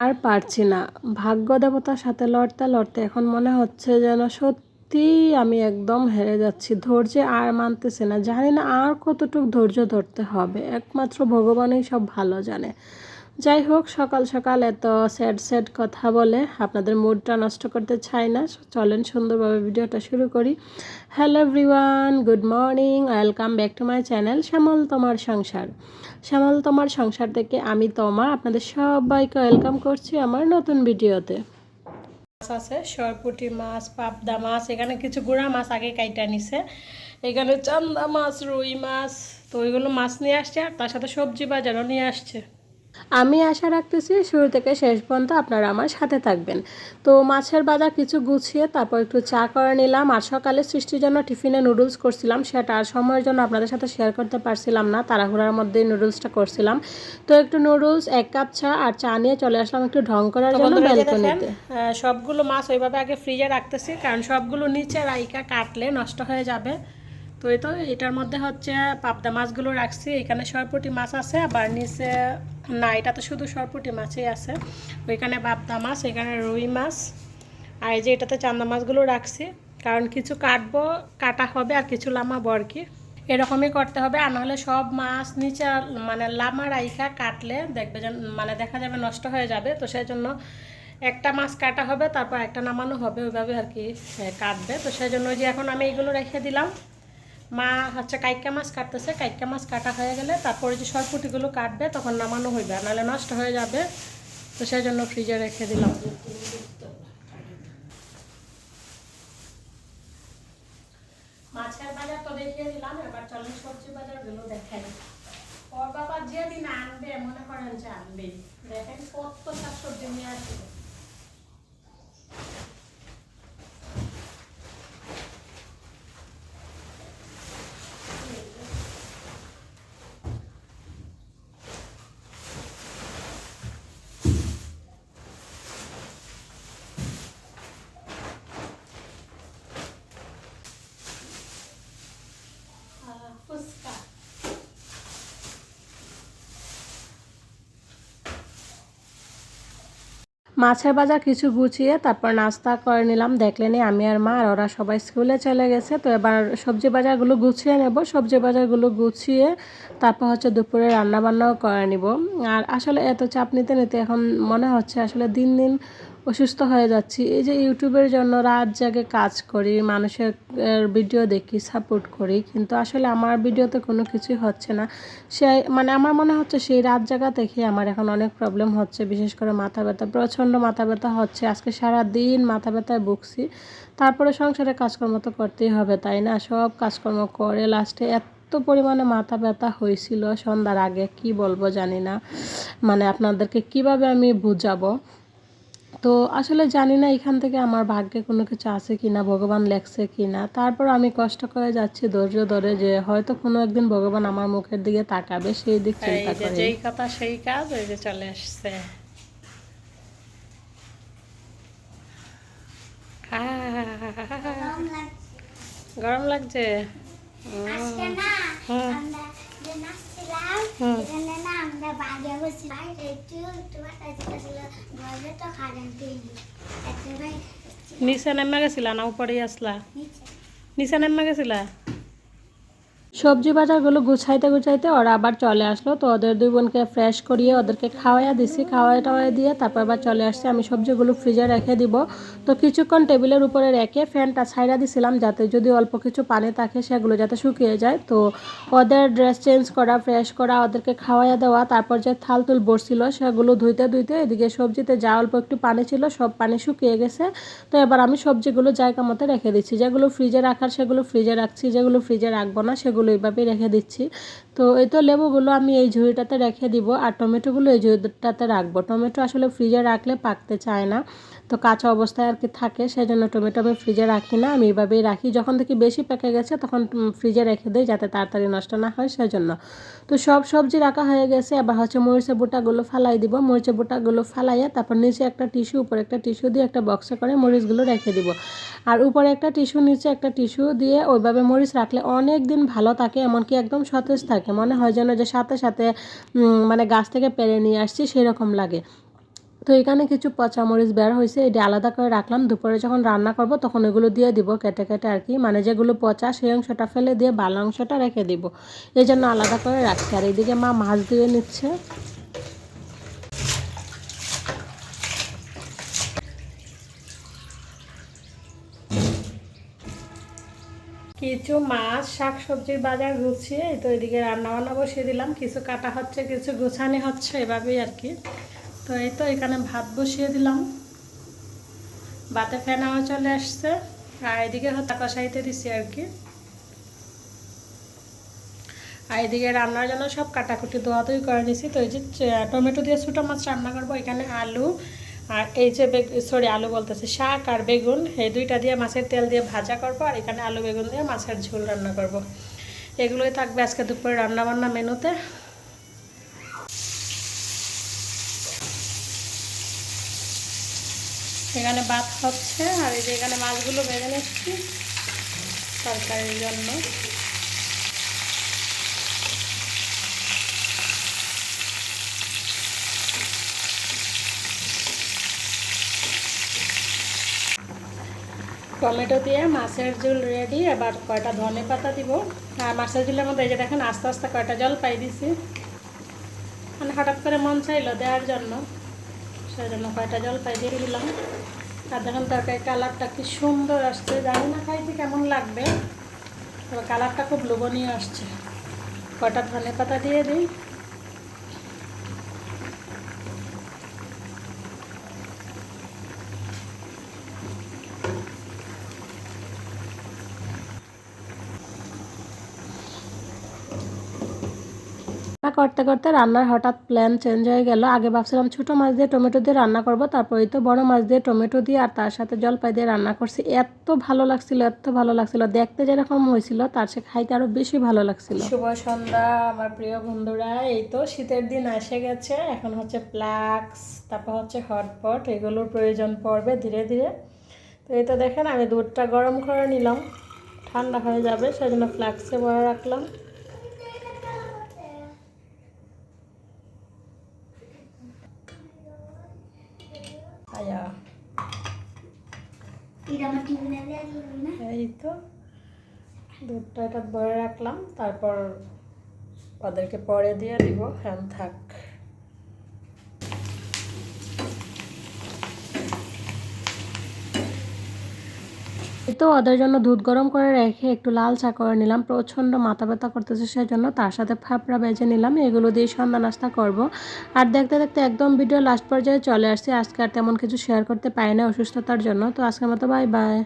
আর পারছি না। ভাগ্য দেবতার সাথে লড়তে লড়তে এখন মনে হচ্ছে যেন সত্যি আমি একদম হেরে যাচ্ছি। ধৈর্য আর মানতেছে না। জানি না আর কতটুকু ধৈর্য ধরতে হবে। একমাত্র ভগবানই সব ভালো জানে। যাই হোক সকাল সকাল এত স্যাড স্যাড কথা বলে আপনাদের মুডটা নষ্ট করতে চাই না। চলেন সুন্দরভাবে ভিডিওটা শুরু করি। Hello everyone good morning welcome back to my channel Shyamal তোমার সংসার। শ্যামল তোমার সংসার থেকে আমি তোমা, আপনাদের সবাইকে ওয়েলকাম করছি আমার নতুন ভিডিওতে। মাছ আছে, সরপুটি মাছ, পাবদা মাছ, এখানে কিছু গুঁড়া মাছ আগে কাইটা নিছে। এখানে চান্দা মাছ, রুই মাছ, তো ওইগুলো মাছ নিয়ে আসছে আর তার সাথে সবজি বাজারও নিয়ে আসছে। আমি আশা রাখতেছি শুরু থেকে শেষ পর্যন্ত আপনারা আমার সাথে থাকবেন। তো মাছের বাজার কিছু গুছিয়ে তারপর একটু চা করে নিলাম। আর সকালে সৃষ্টির জন্য টিফিনে নুডলস করছিলাম। সেটা আর সময়ের জন্য আপনাদের সাথে শেয়ার করতে পারছিলাম না। তাড়াহুড়ার মধ্যে নুডলসটা করছিলাম। তো একটু নুডলস এক কাপ চা আর চা নিয়ে চলে আসলাম একটু ঢং করার জন্য ব্যালকনিতে সবগুলো মাছ ওইভাবে আগে ফ্রিজে রাখতেছি। কারণ সবগুলো নিচে রাইকা কাটলে নষ্ট হয়ে যাবে। তো এই তো এটার মধ্যে হচ্ছে পাবদা মাছগুলো রাখছি। এখানে সরপুটি মাছ আছে আবার নিচে না, এটা তো শুধু সরপুটি মাছই আছে। ওইখানে বাবদা মাছ, এখানে রুই মাছ। আর এই যে এটাতে চান্দা মাছগুলো রাখছি, কারণ কিছু কাটবো, কাটা হবে আর কিছু লামাবো আর কি। এরকমই করতে হবে, আর নাহলে সব মাছ নিচে মানে লামা রাইখা কাটলে দেখবে যে মানে দেখা যাবে নষ্ট হয়ে যাবে। তো সেই জন্য একটা মাছ কাটা হবে, তারপর একটা নামানো হবে, ওইভাবে আর কি কাটবে। তো সেই জন্য যে এখন আমি এইগুলো রেখে দিলাম। মা হচ্ছে কাইকা মাছ কাটতেছে কাইকা মাছ কাটা হয়ে গেলে তারপরে যে সরপুটিগুলো কাটবে তখন নামানো হইবে নাহলে নষ্ট হয়ে যাবে। তো সেই জন্য ফ্রিজে রেখে দিলাম। মাছের বাজার তো দেখিয়ে দিলাম, এবার চলেন সবজি বাজারগুলো দেখাই। ওর বাবা যেদিন আনবে, মনে করেন যে আনবে। দেখেন কত শাক সবজি নিয়ে আসবে। মাছের বাজার কিছু গুছিয়ে তারপর নাস্তা করে নিলাম। দেখলে দেখলেনি আমি আর মা আর ওরা সবাই স্কুলে চলে গেছে। তো এবার সবজি বাজারগুলো গুছিয়ে নেব। সবজি বাজারগুলো গুছিয়ে তারপর হচ্ছে দুপুরে রান্নাবান্নাও করে নিব। আর আসলে এত চাপ নিতে নিতে এখন মনে হচ্ছে আসলে দিন দিন অসুস্থ হয়ে যাচ্ছি। এই যে ইউটিউবের জন্য রাত জাগে কাজ করি, মানুষের ভিডিও দেখি, সাপোর্ট করি, কিন্তু আসলে আমার ভিডিওতে কোনো কিছুই হচ্ছে না। সে মানে আমার মনে হচ্ছে সেই রাত জাগা থেকে আমার এখন অনেক প্রবলেম হচ্ছে, বিশেষ করে মাথা ব্যথা, প্রচণ্ড মাথা ব্যথা হচ্ছে। আজকে সারা দিন মাথা ব্যথায় ভুগছি। তারপরে সংসারে কাজকর্ম তো করতেই হবে, তাই না? সব কাজকর্ম করে লাস্টে এত পরিমাণে মাথা ব্যথা হয়েছিল সন্ধ্যার আগে, কি বলব জানি না। মানে আপনাদেরকে কীভাবে আমি বুঝাবো? তো আসলে জানি না এখান থেকে আমার ভাগ্যে কোনো কিছু আছে কি না ভগবান লেখছে কি না তারপর আমি কষ্ট করে যাচ্ছি ধৈর্য ধরে যে হয়তো কোনো একদিন ভগবান আমার মুখের দিকে তাকাবে সেই দিক চিন্তা করে। যেই কথা সেই কাজ ওই যে চলে আসছে। গরম লাগছে। হুম। হুম। আমরা বসে বাইরে একটু তোমার কাছে ঘরে তো কারেন্ট দিইনি নিচে নেমে গেছিলা না? উপরে আসলা? নিচে। নেমে গেছিলা? সবজি বাজারগুলো গুছাইতে গুছাইতে ওরা আবার চলে আসলো। তো ওদের দুই বোনকে ফ্রেশ করিয়ে ওদেরকে খাওয়াইয়া দিছি। খাওয়াই টাওয়াই দিয়ে তারপর আবার চলে আসছে। আমি সবজিগুলো ফ্রিজে রেখে দিব। তো কিছুক্ষণ টেবিলের উপরে রেখে ফ্যানটা ছাইরা দিছিলাম যাতে যদি অল্প কিছু পানি থাকে সেগুলো যাতে শুকিয়ে যায়। তো ওদের ড্রেস চেঞ্জ করা ফ্রেশ করা, ওদেরকে খাওয়াইয়া দেওয়া, তারপর যে থাল তুল বসছিল সেগুলো ধুইতে ধুইতে এদিকে সবজিতে যা অল্প একটু পানি ছিল সব পানি শুকিয়ে গেছে। তো এবার আমি সবজিগুলো জায়গা মতো রেখে দিচ্ছি। যেগুলো ফ্রিজে রাখার, সেগুলো ফ্রিজে রাখছি। যেগুলো ফ্রিজে রাখব না, সেগুলো এইভাবেই রেখে দিচ্ছি। তো এই তো লেবুগুলো আমি এই ঝুড়িটাতে রেখে দিব আর টমেটোগুলো এই ঝুড়িটাতে রাখব। টমেটো আসলে ফ্রিজে রাখলে পাকতে চায় না। তো কাঁচা অবস্থায় আর কি থাকে সেই জন্য টমেটো আমি ফ্রিজে রাখি না। আমি এইভাবেই রাখি। যখন থেকে বেশি পেকে গেছে, তখন ফ্রিজে রেখে দিই যাতে তাড়াতাড়ি নষ্ট না হয় সেই জন্য তো সব সবজি রাখা হয়ে গেছে। এবার হচ্ছে মরিচের বুটাগুলো ফালাই দিব। মরিচের বুটাগুলো ফালাইয়া তারপর নিচে একটা টিস্যু উপরে একটা টিস্যু দিয়ে একটা বক্সে করে মরিচগুলো রেখে দিব। আর উপরে একটা টিস্যু নিচে একটা টিস্যু দিয়ে ওইভাবে মরিচ রাখলে অনেক দিন ভালো থাকে, এমনকি একদম সতেজ থাকে। মনে হয় যেন যে সাথে সাথে মানে গাছ থেকে পেরে নিয়ে আসছি, সেরকম লাগে। তো এখানে কিছু পচা মরিচ বের হয়েছে, এটি আলাদা করে রাখলাম। দুপুরে যখন রান্না করব, তখন এগুলো দিয়ে দিব কেটে কেটে আর কি। মানে যেগুলো পচা, সেই অংশটা ফেলে দিয়ে ভালো অংশটা রেখে দিব। এই জন্য আলাদা করে রাখছি। আর এদিকে মা মাছ দিয়ে নিচ্ছে। কিছু মাছ শাক সবজির বাজার গুছিয়ে তো এদিকে রান্না বান্না বসিয়ে দিলাম। কিছু কাটা হচ্ছে, কিছু গুছানি হচ্ছে, এভাবেই আর কি। তো এই তো এখানে ভাত বসিয়ে দিলাম। ভাতে ফেনাও চলে আসছে। আর এদিকে কষাইতে দিছি আর কি। আর এদিকে রান্নার জন্য সব কাটাকুটি ধোয়াধুই করে নিছি। তো এই যে টমেটো দিয়ে ছোটো মাছ রান্না করব, এখানে আলু আর এই যে সরি, আলু বলতেছে, শাক আর বেগুন, এই দুইটা দিয়ে মাছের তেল দিয়ে ভাজা করব আর এখানে আলু, বেগুন দিয়ে মাছের ঝোল রান্না করব। এগুলোই থাকবে আজকে দুপুরে রান্না বান্না মেনুতে। এখানে ভাত হচ্ছে, আর এই যে এখানে মাছগুলো বেঁধে নিচ্ছি তরকারির জন্য। টমেটো দিয়ে মাছের ঝোল রেডি আবার কয়টা ধনে পাতা দিব। আর মাছের ঝোলের মধ্যে এই যে দেখেন আস্তে আস্তে কয়টা জল পাই দিছি। মানে হঠাৎ করে মন চাইলো দেওয়ার জন্য। সেই জন্য কয়টা জল পাই দিয়ে দিলাম। আর দেখুন তরকারি কালারটা কি সুন্দর আসছে, জানি না খাইতে কেমন লাগবে, তবে কালারটা খুব লোভনীয় আসছে। কয়টা ধনে পাতা দিয়ে দিই? করতে করতে রান্নার হঠাৎ প্ল্যান চেঞ্জ হয়ে গেল। আগে ভাবছিলাম ছোটো মাছ দিয়ে টমেটো দিয়ে রান্না করব, তারপর তো বড় মাছ দিয়ে টমেটো দিয়ে আর তার সাথে জলপাই দিয়ে রান্না করছি। এত ভালো লাগছিল, এত ভালো লাগছিল। দেখতে যেরকম হয়েছিল, তার সে খাইতে আরও বেশি ভালো লাগছিল। শুভ সন্ধ্যা, আমার প্রিয় বন্ধুরা। এই তো শীতের দিন এসে গেছে। এখন হচ্ছে প্লাক্স তারপর হচ্ছে হটপট, এগুলোর প্রয়োজন পড়বে ধীরে ধীরে। তো এই তো দেখেন, আমি দুধটা গরম করে নিলাম। ঠান্ডা হয়ে যাবে, সেজন্য ফ্লাক্সে ভরে রাখলাম আয়া এটা আমার টিফিনে দেওয়া না এই তো দুধটা এটা ভরে রাখলাম তারপর ওদেরকে পরে দিয়ে দিব হ্যাঁ থাক এই তো ওদের জন্য দুধ গরম করে রেখে একটু লাল চা করে নিলাম। প্রচণ্ড মাথা ব্যথা করতেছে সেই জন্য তার সাথে ফাপড়া বেজে নিলাম। এগুলো দিয়ে সন্ধ্যা নাস্তা করব। আর দেখতে দেখতে একদম ভিডিও লাস্ট পর্যায়ে চলে আসছে। আজকে আর তেমন কিছু শেয়ার করতে পারি না অসুস্থতার জন্য। তো আজকের মতো বাই বাই